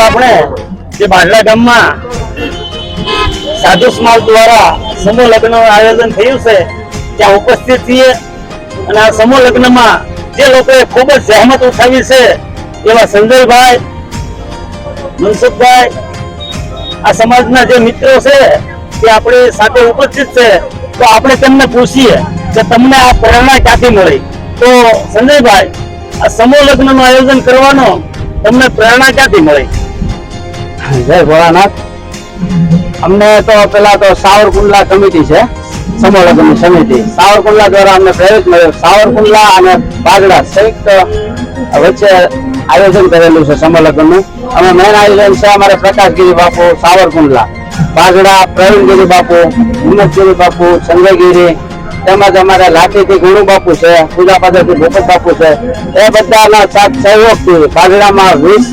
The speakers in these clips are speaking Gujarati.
આપણે જે બાંડલા ગામમાં સાધુ સમાજ દ્વારા સમૂહ લગ્ન આયોજન થયું છે, ત્યાં ઉપસ્થિત છીએ. અને આ સમૂહ લગ્નમાં જે લોકોએ ખૂબ જ સહેમત ઉઠાવી છે, એવા સંજયભાઈ, મનસુખભાઈ, આ સમાજના જે મિત્રો છે, તે આપણી સાથે ઉપસ્થિત છે. તો આપણે તેમને પૂછીએ કે તમને આ પ્રેરણા ક્યાંથી મળી? તો સંજયભાઈ, આ સમૂહ લગ્નનું આયોજન કરવાનો તમને પ્રેરણા ક્યાંથી મળી? જય ભોળાનાથ. અમને તો પેલા તો સાવરકુંડલા કમિટી છે સમોલગ્ન સમિતિ. સાવરકુંડલા દ્વારા અમને પ્રેરિત મળ્યું. સાવરકુંડલા અને બાગડા સંયુક્ત વચ્ચે આયોજન કરેલું છે સમૂહ લગ્નનું અમે મેન આયોજન છે અમારે પ્રકાશગીરી બાપુ, સાવરકુંડલા. બાગડા પ્રવીણગીરી બાપુ, હિંમતગીરી બાપુ સંજયગીરી તેમજ અમારે લાઠીથી ગુણુ બાપુ છે પૂજા પાદરથી ભૂપત બાપુ છે. એ બધાના સાથ સહયોગથી બાગડામાં વીસ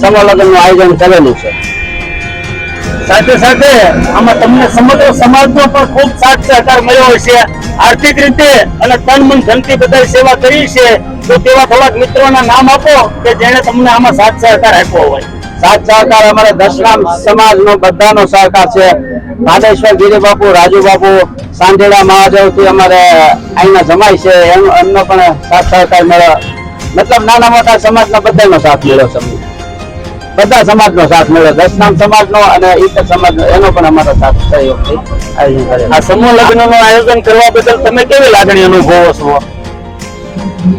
સમૂહ લગ્નનું આયોજન કરેલું છે. સાથે સાથે આમાં તમને સમગ્ર સમાજનો પણ ખૂબ સાથ સહકાર મળ્યો હશે આર્થિક રીતે અને તન મન ધનથી બધા સેવા કરી છે. તો તેવા થોડાક મિત્રોના નામ આપો કે જેણે તમને આમાં સાથ સહકાર આપ્યો હોય. સાથ સહકાર અમારે દશરામ સમાજનો બધાનો સહકાર છે. માધેશ્વર ગીરી બાપુ રાજુ બાપુ સાંજેડા મહાદેવથી અમારે અહીંના જમાય છે. એમ- એમનો પણ સાથ સહકાર મળ્યો. મતલબ નાના મોટા સમાજના બધાનો સાથ મળ્યો છે. બધા સમાજનો સાથ મળ્યો સમાજ સમાજનો અને ઈતર સમાજનો એનો પણ અમારો સાથ સહયોગ આયોજન. આ સમૂહ લગ્નનું આયોજન કરવા બદલ તમે કેવી લાગણી અનુભવો છો?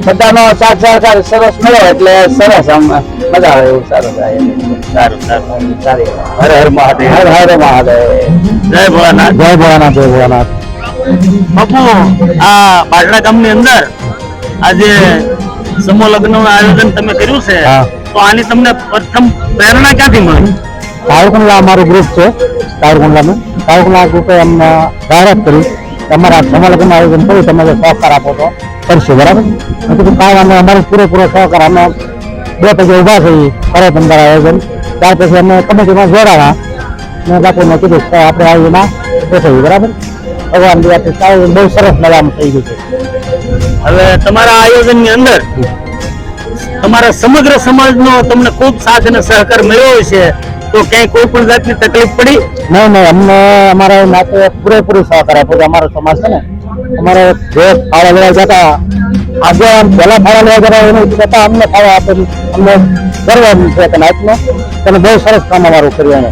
બધાનો સાથ સહકાર સરસ મળ્યો એટલે સરસ આમ મજા આવે એવું સારું થાય. સારું સારું. સારી. હર હર મહાદેવ. હર હર મહાદેવ. જય ભોળાનાથ. જય ભોળાનાથ જય ભોળાનાથ. બાપુ આ બાજરા ગામની અંદર આજે સમૂહ લગ્નનું આયોજન તમે કર્યું છે? હા. તો આની તમને પ્રથમ પ્રેરણા ક્યાંથી મળી? તારકુંડલા અમારું ગ્રુપ છે તારકુંડલાનું. તારકુંડલા ગ્રુપે અમને જાહેરાત કરી અમારા સમાલગ્ન આયોજન કર્યું તમે જે સહકાર આપો તો કરશું બરાબર? કીધું કાંઈ અમે અમારો પૂરેપૂરો સહકાર અમે બે પૈકી ઊભા થઈ કરે તમારા આયોજન. ત્યાર પછી અમે કમિટીમાં જોડાયા. મેં બાપુને કીધું કે આપણે આયોજનમાં થયું બરાબર? ભગવાન દિવસ સારું બહુ સરસ મજામાં થઈ ગયું છે. હવે તમારા આયોજનની અંદર તમારા સમગ્ર સમાજનો તમને ખૂબ સાથ અને સહકાર મળ્યો છે તો ક્યાંય કોઈ પણ જાતની તકલીફ પડી? નહીં નહીં અમને અમારા નાતે પૂરેપૂરો સહકાર આપ્યો અમારો સમાજ છે ને અમારે જે ફાળા લેવા જતા આજે આમ પહેલા ફાળા લેવા જતા એનું જતા અમને ફાળા આપેલું અમને ગર્વ છે કે નાતનો તમે બહુ સરસ કામ અમારું કર્યું એને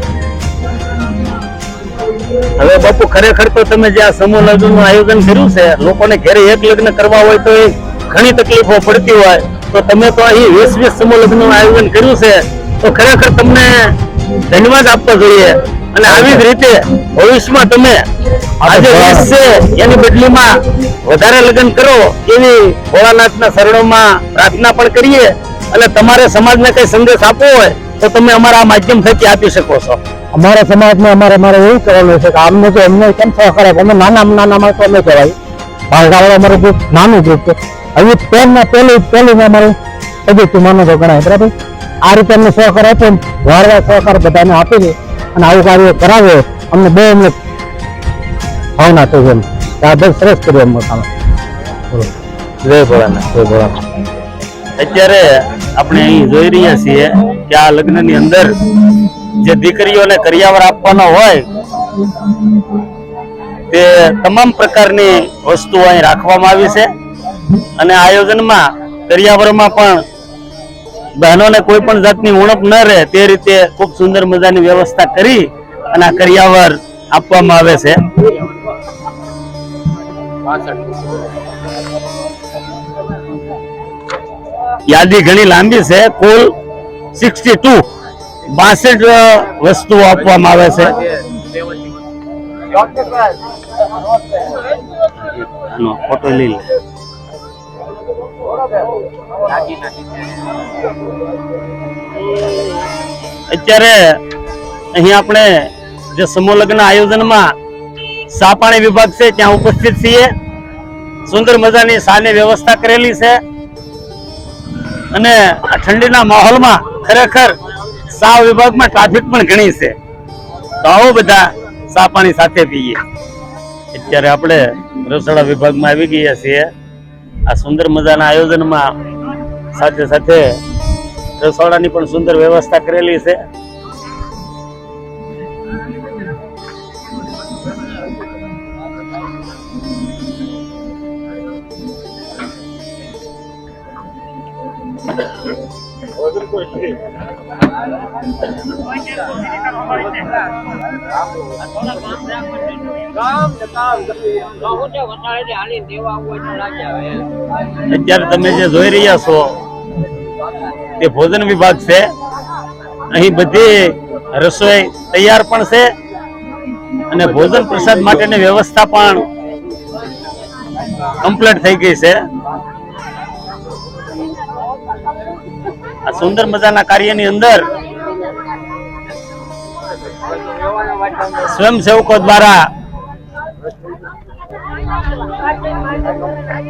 હવે બાપુ ખરેખર તો તમે જે આ સમૂહ લગ્નનું આયોજન કર્યું છે લોકોને ઘરે એક લગ્ન કરવા હોય તો એ ઘણી તકલીફો પડતી હોય. તો તમે તો અહીં વીસ વીસ સમૂહ આયોજન કર્યું છે, તો ખરેખર તમને ધન્યવાદ આપવો જોઈએ. અને આવી જ રીતે ભવિષ્યમાં તમે આજે વીસ છે એની બદલીમાં વધારે લગ્ન કરો એવી ભોળાનાથના શરણોમાં પ્રાર્થના પણ કરીએ. અને તમારે સમાજને કઈ સંદેશ આપવો હોય, તો તમે અમારા માધ્યમ થકી આપી શકો છો. અમારા સમાજમાં અમારે અમારે એવું કરવાનું છે કે અમને તો એમને કેમ સહકાર અમે નાના નાનામાં તો અમે કહેવાય. ભાગડાવાળા અમારું ગ્રુપ નાનું ગ્રુપ છે. હવે પહેલું પહેલું અમારું પદ્ધતિ માનો તો ગણાય, બરાબર? આ રીતે અમને સહકાર આપ્યો વારવાર સહકાર બધાને આપી દે અને આવું કાર્ય કરાવે, અમને બહુ અમને ભાવના થઈ એમ. આ બહુ સરસ કર્યું અમને કામ જય ભોળાના જય ભોળાના અત્યારે આપણે અહીં જોઈ રહ્યા છીએ કે આ લગ્નની અંદર જે દીકરીઓને કરિયાવર આપવાનો હોય તે તમામ પ્રકારની વસ્તુઓ અહીં રાખવામાં આવી છે. અને આયોજનમાં કરિયાવરમાં પણ બહેનોને કોઈ પણ જાતની ઉણપ ન રહે તે રીતે ખૂબ સુંદર મજાની વ્યવસ્થા કરી અને આ કરિયાવર આપવામાં આવે છે. યાદી ઘણી લાંબી છે. કુલ સિક્સટી ટુ બાસઠ વસ્તુઓ આપવામાં આવે છે. આનો ફોટો લઈ અત્યારે અહીં આપણે જે સમૂહ લગ્ન આયોજનમાં સાપાણી વિભાગ છે, ત્યાં ઉપસ્થિત છીએ. સુંદર મજાની સાની વ્યવસ્થા કરેલી છે. અને આ ઠંડીના માહોલમાં ખરેખર સા વિભાગમાં ટ્રાફિક પણ ઘણી છે. તો આવો બધા સા પાણી સાથે પીએ. અત્યારે આપણે રસોડા વિભાગમાં આવી ગયા છીએ. આ સુંદર મજાના આયોજનમાં સાથે સાથે રસોડાની પણ સુંદર વ્યવસ્થા કરેલી છે. અત્યારે તમે જે જોઈ રહ્યા છો, તે ભોજન વિભાગ છે. અહીં બધી રસોઈ તૈયાર પણ છે અને ભોજન પ્રસાદ માટેની વ્યવસ્થા પણ કમ્પ્લીટ થઈ ગઈ છે. આ સુંદર મજાના કાર્યની અંદર સ્વયંસેવકો દ્વારા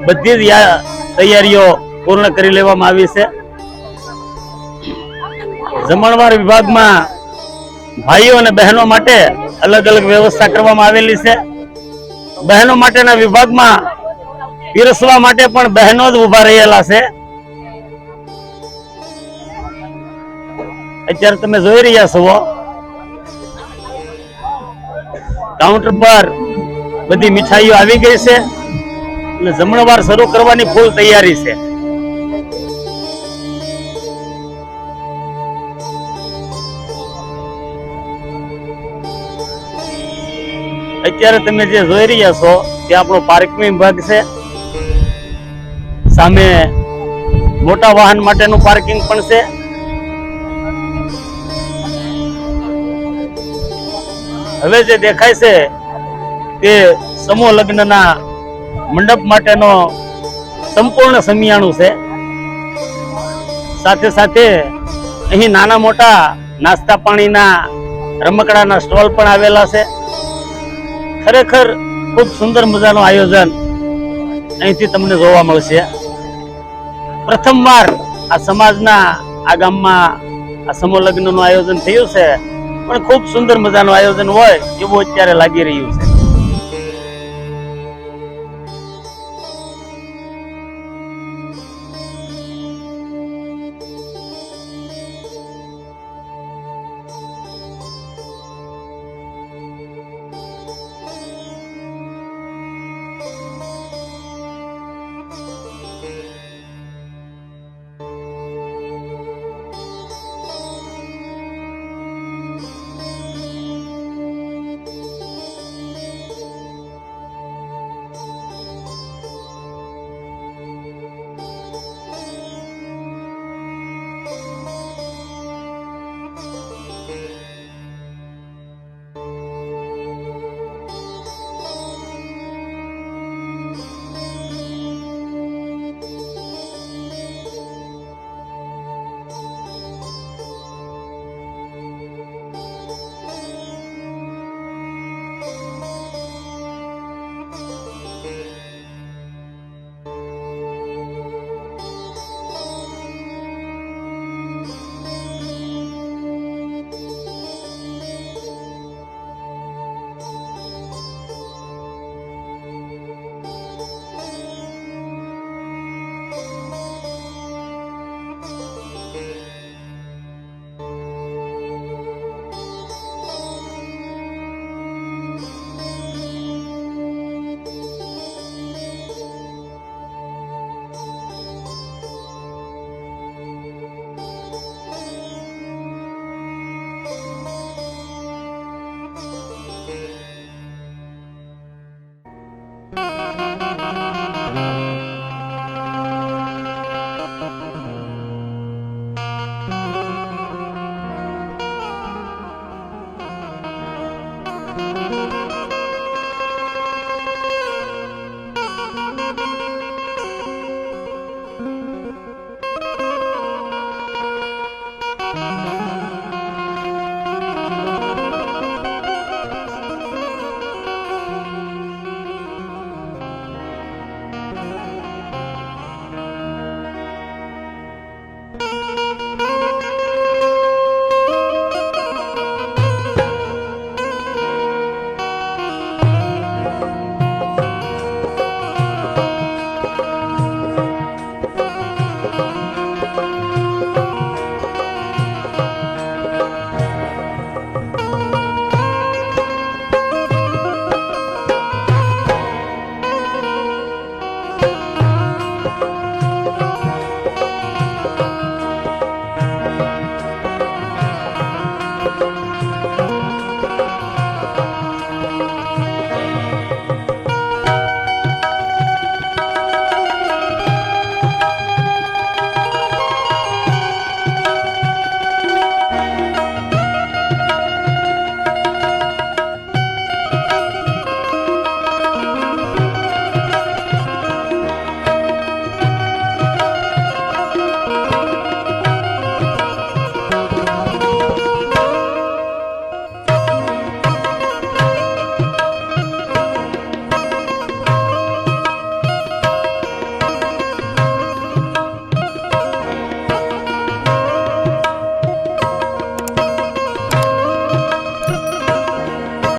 બધી જ તૈયારીઓ પૂર્ણ કરી લેવામાં આવી છે. જમણવાર વિભાગમાં ભાઈઓ અને બહેનો માટે અલગ અલગ વ્યવસ્થા કરવામાં આવેલી છે. બહેનો માટેના વિભાગમાં પીરસવા માટે પણ બહેનો જ ઊભા રહેલા છે. અત્યારે તમે જોઈ રહ્યા છો કાઉન્ટર પર બધી મીઠાઈઓ આવી ગઈ છે અને જમણવાર શરૂ કરવાની ફૂલ તૈયારી છે. અત્યારે તમે જે જોઈ રહ્યા છો તે આપણો પાર્કિંગ ભાગ છે. સામે મોટા વાહન માટેનું પાર્કિંગ પણ છે. હવે જે દેખાય છે તે સમૂહ લગ્નના મંડપ માટેનો સંપૂર્ણ સમિયાણું છે. સાથે સાથે અહીં નાના મોટા નાસ્તા પાણીના રમકડાના સ્ટોલ પણ આવેલા છે. ખરેખર ખૂબ સુંદર મજાનું આયોજન અહીંથી તમને જોવા મળશે. પ્રથમવાર આ સમાજના આ ગામમાં આ સમૂહ લગ્નનું આયોજન થયું છે. પણ ખૂબ સુંદર મજાનું આયોજન હોય એવું અત્યારે લાગી રહ્યું છે.